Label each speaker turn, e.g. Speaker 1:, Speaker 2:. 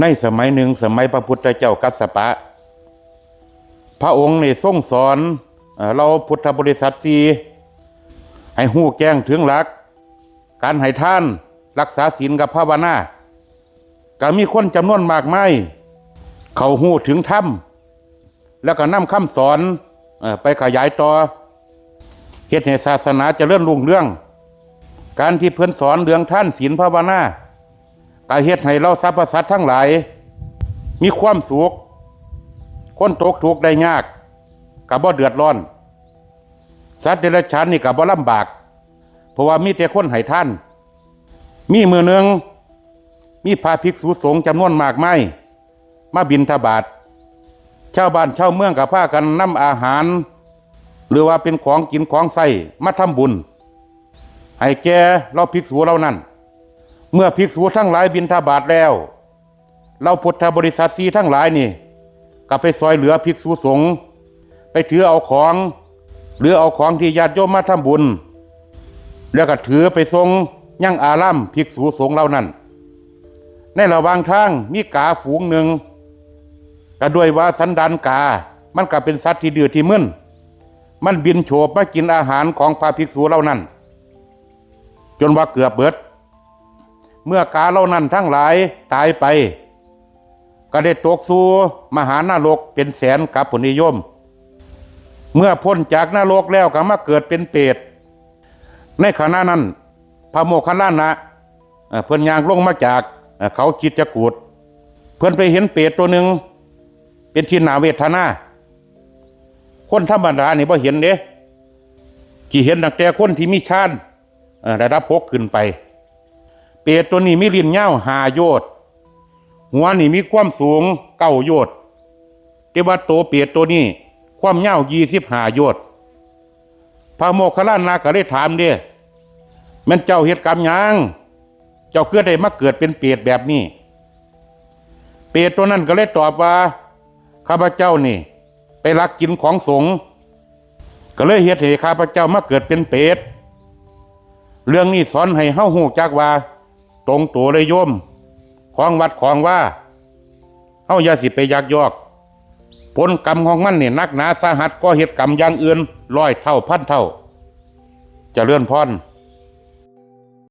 Speaker 1: ในสมัยหนึ่งสมัยพระพุทธเจ้ากัสสปะ พระองค์ในทรงสอนเราพุทธบริษัทสีให้หู้แจ้งถึงหลัก การให้ท่านรักษาศีลกับภาวนาก็มีคนจำนวนมากมายเขาหู้ถึงธรรมแล้วก็นำคำสอนอไปขยายต่อเฮ็ดให้ศาสนาจะเลื่อนรุ่งเรื่อง การที่เพื่อนสอนเรื่องท่านศีลภาวนา ก็เฮ็ดให้เราสรรพสัตว์ทั้งหลาย มีความสุขคนตกทุกข์ได้ยากกับบ่เดือดร้อน สัตว์เดรัจฉานนี่กับบ่ลำบาก เพราะว่ามีแต่คนให้ท่าน มีมือหนึ่งมีพระภิกษุสงฆ์จำนวนมากไมายมาบินทบาทชาวบ้านชาวเมืองกับพากันนำอาหาร หรือว่าเป็นของกินของใส่มาทำบุญ ให้แกเราภิกษุเรานั้น เมื่อภิกษุทั้งหลายบินทบาทแล้ว เราพุทธบริษัทสีทั้งหลายนี่ก็ไปซอยเหลือภิกษุสงฆ์ไปถือเอาของหรือเอาของที่ญาติโยมมาทำบุญ แล้วก็ถือไปทรงยังอารามภิกษุสงฆ์เหล่านั้น ในระหว่างทางมีกาฝูงหนึ่งก็ด้วยว่าสันดานกา มันก็เป็นสัตว์ที่ดื้อที่มึนมันบินโฉบมากินอาหารของพระภิกษุเหล่านั้น จนว่าเกือบเบิด เมื่อกาเหล่านั้นทั้งหลายตายไป ก็ได้ตกสู่มหานรกเป็นแสนกับผลนิยม เมื่อพ้นจากนรกแล้วก็มาเกิดเป็นเปรตในขณะนั้น พระโมคคัลลานะเอ่อนยางลงมาจากเขาคิดจะกูดเพิ่อนไปเห็นเปรตตัวหนึ่งเป็นที่นาเวทนาคนธรรมดานี่บ่เห็นเด้ที่เห็นตั้งแต่คนที่มีชาญเอ่อระดับพกขึ้นไป เปรตตัวนี้มีลิ้นยาหาโยชน์หัวนี่มีความสูงเก้าโยชน์แต่ว่าโตวเปียดตัวนี้ความยายี่สิบหาโยชน์พระโมคคัลลานาก็เลยถามเด้แมันเจ้าเหตุกรรมยังเจ้าเคือได้มาเกิดเป็นเปรตแบบนี้ เปรตตัวนั้นก็เลยตอบว่าข้าพเจ้านี่ ไปลักกินของสงฆ์ก็เลยเหตุให้ข้าพเจ้ามาเกิดเป็นเปรตเรื่องนี้สอนให้เฮาหูจักว่า ตรงตัวเลยโยมของวัดของว่าเฮาอย่าสิไปยักยอก ผลกรรมของมันเนี่ยนักหนาสาหัสก็เหตุกรรมอย่างอื่นร้อยเท่าพันเท่าจะเลื่อนพร